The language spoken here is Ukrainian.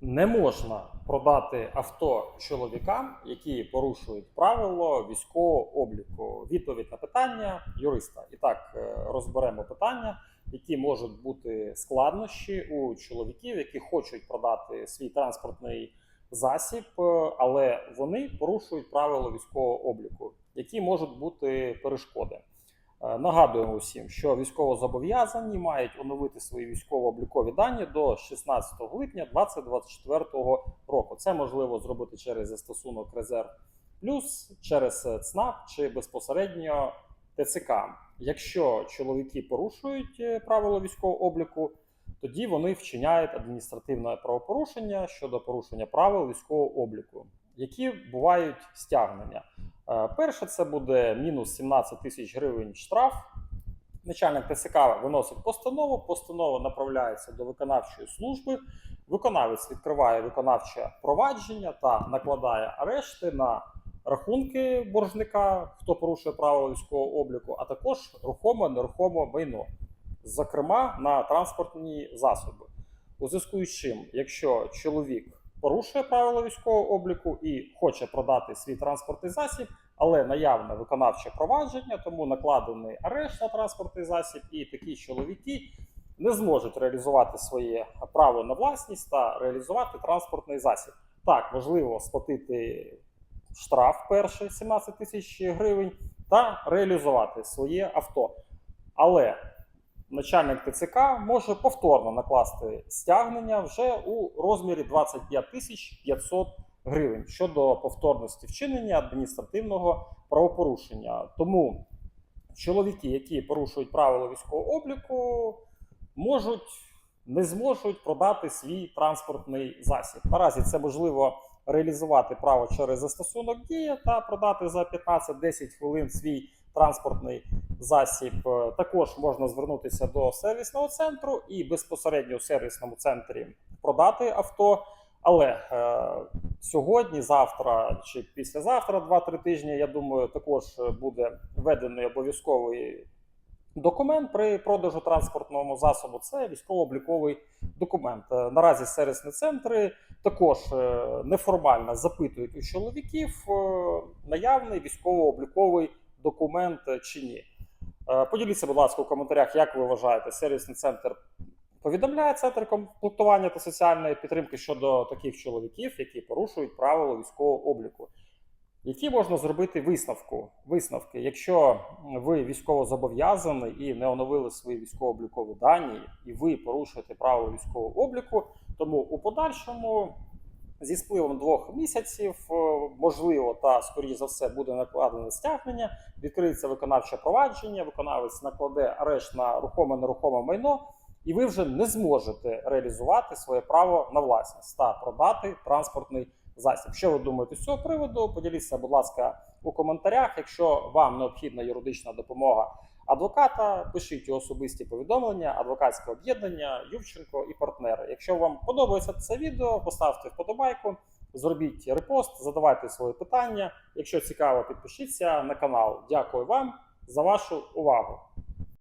Не можна продати авто чоловікам, які порушують правило військового обліку. Відповідь на питання юриста. І так е, розберемо питання, які можуть бути складнощі у чоловіків, які хочуть продати свій транспортний засіб, е, але вони порушують правила військового обліку, які можуть бути перешкоди. Е, Нагадуємо усім, що військовозобов'язані мають оновити свої військово-облікові дані до 16 липня 2024 року. Це можливо зробити через застосунок Резерв Плюс, через е, ЦНАП чи безпосередньо ТЦК. Якщо чоловіки порушують е, правила військового обліку, тоді вони вчиняють адміністративне правопорушення щодо порушення правил військового обліку, які бувають стягнення. Е, Перше, це буде мінус 17 тисяч гривень штраф. Начальник ТСК виносить постанову, постанова направляється до виконавчої служби. Виконавець відкриває виконавче провадження та накладає арешти на рахунки боржника, хто порушує правила військового обліку, а також рухоме нерухоме майно, зокрема на транспортні засоби. У зв'язку з чим, якщо чоловік порушує правила військового обліку і хоче продати свій транспортний засіб, але наявне виконавче провадження, тому накладений арешт на транспортний засіб, і такі чоловіки не зможуть реалізувати своє право на власність та реалізувати транспортний засіб. Так, важливо сплатити штраф перший 17 тисяч гривень та реалізувати своє авто. Але начальник ТЦК може повторно накласти стягнення вже у розмірі 25 тисяч 500 гривень щодо повторності вчинення адміністративного правопорушення. Тому чоловіки, які порушують правила військового обліку, можуть не зможуть продати свій транспортний засіб. Наразі це можливо реалізувати право через застосунок дія та продати за 15-10 хвилин свій транспортний засіб. Е, Також можна звернутися до сервісного центру і безпосередньо у сервісному центрі продати авто. Але е, сьогодні, завтра чи післязавтра, 2-3 тижні, я думаю, також буде введений обов'язковий документ при продажу транспортного засобу. Це військово-обліковий документ. Е, Наразі сервісні центри також е, неформально запитують у чоловіків е, наявний військово-обліковий документ чи ні. Е, Поділіться, будь ласка, у коментарях, як ви вважаєте, сервісний центр повідомляє центр комплектування та соціальної підтримки щодо таких чоловіків, які порушують правила військового обліку. Які можна зробити висновку? Висновки, якщо ви військово зобов'язані і не оновили свої військово-облікові дані, і ви порушуєте правила військового обліку, тому у подальшому зі спливом двох місяців, е, можливо, та скоріш за все буде накладене стягнення, відкриється виконавче провадження, виконавець накладе арешт на рухоме нерухоме майно, і ви вже не зможете реалізувати своє право на власність та продати транспортний засіб. Що ви думаєте з цього приводу? Поділіться, будь ласка, у коментарях. Якщо вам необхідна юридична допомога адвоката, пишіть особисті повідомлення, адвокатське об'єднання, Ювченко і партнери. Якщо вам подобається це відео, поставте вподобайку, зробіть репост, задавайте свої питання. Якщо цікаво, підпишіться на канал. Дякую вам за вашу увагу.